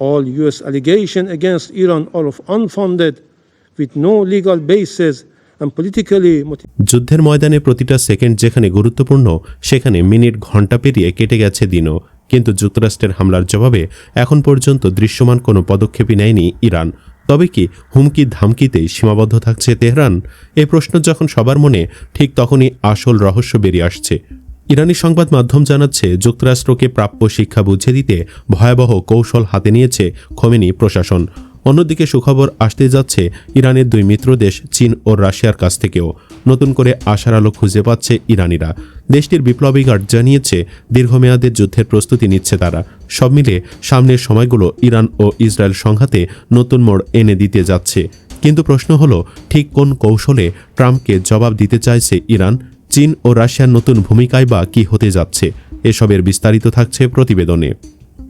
All US allegations against Iran are of unfounded, with no legal basis. যুদ্ধের ময়দানে প্রতিটা second যেখানে গুরুত্বপূর্ণ সেখানে মিনিট ঘণ্টা পেরিয়ে কেটে গেছে দিনও। কিন্তু যুক্তরাষ্ট্রের হামলার জবাবে এখন পর্যন্ত দৃশ্যমান কোনো পদক্ষেপই নেয়নি ইরান। তবে কি হুমকি ধামকিতেই সীমাবদ্ধ থাকছে তেহরান? এ প্রশ্ন যখন সবার মনে ঠিক তখনই আসল রহস্য বেরিয়ে আসছে। ইরানি সংবাদ মাধ্যম জানাচ্ছে, যুক্তরাষ্ট্রকে প্রাপ্য শিক্ষা বুঝিয়ে দিতে ভয়াবহ কৌশল হাতে নিয়েছে খোমেনি প্রশাসন। অন্যদিকে সুখবর আসতে যাচ্ছে, ইরানের দুই মিত্র দেশ চীন ও রাশিয়ার কাছ থেকেও। নতুন করে আশার আলো খুঁজে পাচ্ছে ইরানিরা। দেশটির বিপ্লবী গার্ড জানিয়েছে দীর্ঘমেয়াদের যুদ্ধের প্রস্তুতি নিচ্ছে তারা। সব মিলে সামনের সময়গুলো ইরান ও ইসরায়েল সংঘাতে নতুন মোড় এনে দিতে যাচ্ছে। কিন্তু প্রশ্ন হলো, ঠিক কোন কৌশলে ট্রাম্পকে জবাব দিতে চাইছে ইরান? চীন ও রাশিয়ার নতুন ভূমিকায় বা কি হতে যাচ্ছে, এসবের বিস্তারিত থাকছে প্রতিবেদনে।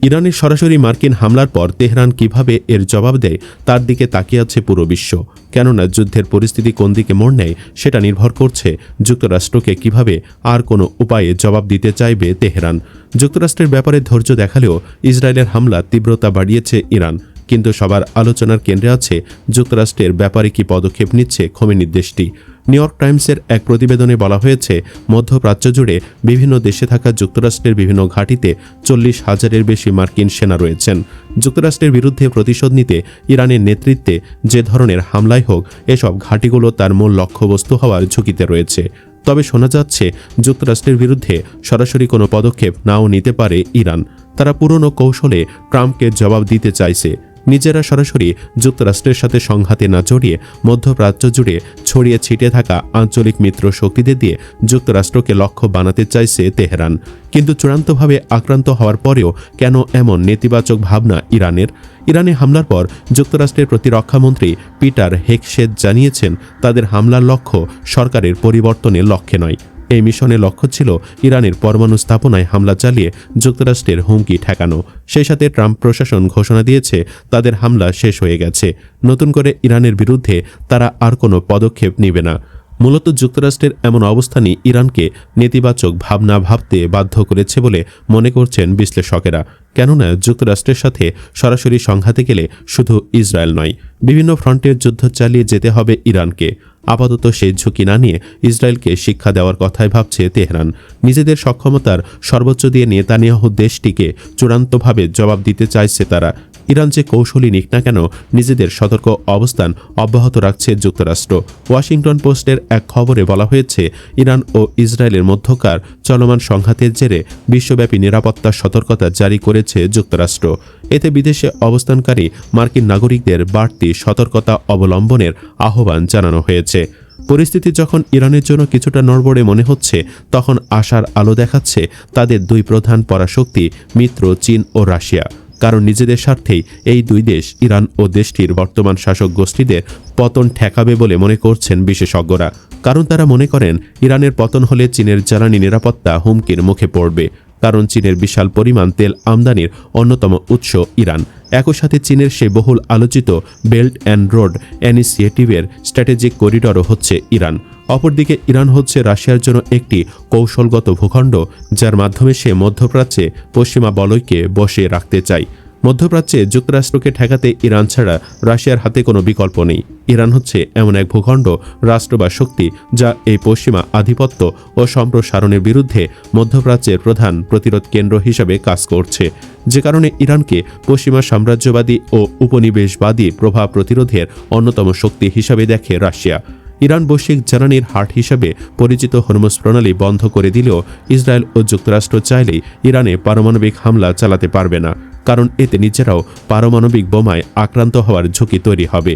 ইরানের সরাসরি মার্কিন হামলার পর তেহরান কীভাবে এর জবাব দেয়, তার দিকে তাকিয়ে আছে পুরো বিশ্ব। কেননা যুদ্ধের পরিস্থিতি কোন দিকে মোড় নেয়, সেটা নির্ভর করছে যুক্তরাষ্ট্রকে কীভাবে আর কোনো উপায়ে জবাব দিতে চাইবে তেহরান। যুক্তরাষ্ট্রের ব্যাপারে ধৈর্য দেখালেও ইসরায়েলের হামলা তীব্রতা বাড়িয়েছে ইরান। কিন্তু সবার আলোচনার কেন্দ্রে আছে যুক্তরাষ্ট্রের ব্যাপারে কি পদক্ষেপ নিচ্ছে খোমেনির দেশটি নিউ ইয়র্ক টাইমসের এক প্রতিবেদনে বলা হয়েছে, মধ্যপ্রাচ্য জুড়ে বিভিন্ন দেশে থাকা যুক্তরাষ্ট্রের বিভিন্ন ঘাঁটিতে চল্লিশ হাজারের বেশি মার্কিন সেনা রয়েছেন। যুক্তরাষ্ট্রের বিরুদ্ধে প্রতিশোধ নিতে ইরানের নেতৃত্বে যে ধরনের হামলাই হোক, এসব ঘাঁটিগুলো তার মূল লক্ষ্যবস্তু হওয়ার ঝুঁকিতে রয়েছে। তবে শোনা যাচ্ছে, যুক্তরাষ্ট্রের বিরুদ্ধে সরাসরি কোনো পদক্ষেপ নাও নিতে পারে ইরান। তারা পুরনো কৌশলে ট্রাম্পকে জবাব দিতে চাইছে। নিজেরা সরাসরি যুক্তরাষ্ট্রের সাথে সংঘাতে না জড়িয়ে মধ্যপ্রাচ্য জুড়ে ছড়িয়ে ছিটিয়ে থাকা আঞ্চলিক মিত্র শক্তিদের দিয়ে যুক্তরাষ্ট্রকে লক্ষ্য বানাতে চাইছে তেহরান। কিন্তু চূড়ান্তভাবে আক্রান্ত হওয়ার পরেও কেন এমন নেতিবাচক ভাবনা ইরানের? ইরানে হামলার পর যুক্তরাষ্ট্রের প্রতিরক্ষামন্ত্রী পিটার হেকশেদ জানিয়েছেন, তাদের হামলার লক্ষ্য সরকারের পরিবর্তনের লক্ষ্যে নয়। এই মিশনের লক্ষ্য ছিল ইরানের পরমাণু স্থাপনায় হামলা চালিয়ে যুক্তরাষ্ট্রের হুমকি ঠেকানো। সেই সাথে ট্রাম্প প্রশাসন ঘোষণা দিয়েছে, তাদের হামলা শেষ হয়ে গেছে। নতুন করে ইরানের বিরুদ্ধে তারা আর কোনো পদক্ষেপ নেবে না। মূলত যুক্তরাষ্ট্রের এমন অবস্থানই ইরানকে নেতিবাচক ভাবনা ভাবতে বাধ্য করেছে বলে মনে করছেন বিশ্লেষকেরা। কেননা যুক্তরাষ্ট্রের সাথে সরাসরি সংঘাতে গেলে শুধু ইসরায়েল নয়, বিভিন্ন ফ্রন্টের যুদ্ধ চালিয়ে যেতে হবে ইরানকে। আপাতত সেই ঝুঁকি না নিয়ে ইসরায়েলকে শিক্ষা দেওয়ার কথাই ভাবছে তেহরান। নিজেদের সক্ষমতার সর্বোচ্চ দিয়ে নেতানিয়াহু দেশটিকে চূড়ান্তভাবে জবাব দিতে চাইছে তারা। ইরান যে কৌশলী নিক না কেন, নিজেদের সতর্ক অবস্থান অব্যাহত রাখছে যুক্তরাষ্ট্র। ওয়াশিংটন পোস্টের এক খবরে বলা হয়েছে, ইরান ও ইসরায়েলের মধ্যকার চলমান সংঘাতের জেরে বিশ্বব্যাপী নিরাপত্তা সতর্কতা জারি করেছে যুক্তরাষ্ট্র। এতে বিদেশে অবস্থানকারী মার্কিন নাগরিকদের বাড়তি সতর্কতা অবলম্বনের আহ্বান জানানো হয়েছে। পরিস্থিতি যখন ইরানের জন্য কিছুটা নড়বড়ে মনে হচ্ছে, তখন আশার আলো দেখাচ্ছে তাদের দুই প্রধান পরাশক্তি মিত্র চীন ও রাশিয়া। কারণ নিজেদের স্বার্থেই এই দুই দেশ, ইরান ও দেশটির বর্তমান শাসক গোষ্ঠীদের পতন ঠেকাবে বলে মনে করছেন বিশেষজ্ঞরা। কারণ তারা মনে করেন, ইরানের পতন হলে চীনের জ্বালানি নিরাপত্তা হুমকির মুখে পড়বে। কারণ চীনের বিশাল পরিমাণ তেল আমদানির অন্যতম উৎস ইরান। একই সাথে চীনের সেই বহুল আলোচিত বেল্ট অ্যান্ড রোড ইনিশিয়েটিভের স্ট্র্যাটেজিক করিডরও হচ্ছে ইরান। অপরদিকে ইরান হচ্ছে রাশিয়ার জন্য একটি কৌশলগত ভূখণ্ড, যার মাধ্যমে সে মধ্যপ্রাচ্যে পশ্চিমা বলয়কে বসে রাখতে চায়। মধ্যপ্রাচ্যে যুক্তরাষ্ট্রকে ঠেকাতে ইরান ছাড়া রাশিয়ার হাতে কোনো বিকল্প নেই। ইরান হচ্ছে এমন এক ভূখণ্ড, রাষ্ট্র বা শক্তি, যা এই পশ্চিমা আধিপত্য ও সম্প্রসারণের বিরুদ্ধে মধ্যপ্রাচ্যের প্রধান প্রতিরোধ কেন্দ্র হিসেবে কাজ করছে। যে কারণে ইরানকে পশ্চিমা সাম্রাজ্যবাদী ও উপনিবেশবাদী প্রভাব প্রতিরোধের অন্যতম শক্তি হিসাবে দেখে রাশিয়া। ইরান বৈশ্বিক জ্বালানির হাট হিসেবে পরিচিত হরমুজ প্রণালী বন্ধ করে দিলেও ইসরায়েল ও যুক্তরাষ্ট্র চাইলেই ইরানে পারমাণবিক হামলা চালাতে পারবে না। কারণ এতে নিজেরাও পারমাণবিক বোমায় আক্রান্ত হওয়ার ঝুঁকি তৈরি হবে।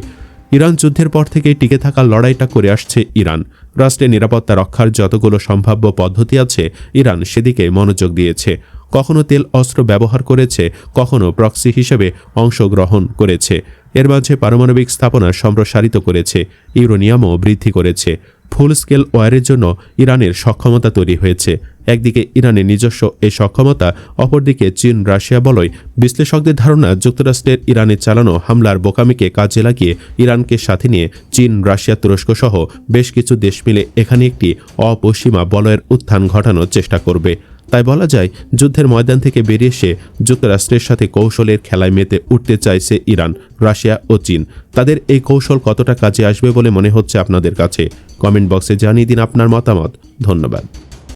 ইরান যুদ্ধের পর থেকেই টিকে থাকার লড়াইটা করে আসছে ইরান। রাষ্ট্রের নিরাপত্তা রক্ষার যতগুলো সম্ভাব্য পদ্ধতি আছে, ইরান সেদিকে মনোযোগ দিয়েছে। কখনো তেল অস্ত্র ব্যবহার করেছে, কখনো প্রক্সি হিসেবে অংশগ্রহণ করেছে। এর মাঝে পারমাণবিক স্থাপনা সম্প্রসারিত করেছে, ইউরোনিয়ামও বৃদ্ধি করেছে। ফুল স্কেল ওয়ারের জন্য ইরানের সক্ষমতা তৈরি হয়েছে। একদিকে ইরানের নিজস্ব এ সক্ষমতা, অপরদিকে চীন, রাশিয়া বলয় বিশ্লেষকদের ধারণা যুক্তরাষ্ট্রের ইরানে চালানো হামলার বোকামিকে কাজে লাগিয়ে ইরানকে সাথে নিয়ে চীন, রাশিয়া তুরস্ক সহ বেশ কিছু দেশ মিলে এখানে একটি অপসীমা বলয়ের উত্থান ঘটানোর চেষ্টা করবে। তাই বলা যায়, যুদ্ধের ময়দান থেকে বেরিয়ে এসে যুক্তরাষ্ট্রের সাথে কৌশলের খেলায় মেতে উঠতে চাইছে ইরান, রাশিয়া ও চীন। তাদের এই কৌশল কতটা কাজে আসবে বলে মনে হচ্ছে আপনাদের কাছে? কমেন্ট বক্সে জানিয়ে দিন আপনার মতামত। ধন্যবাদ।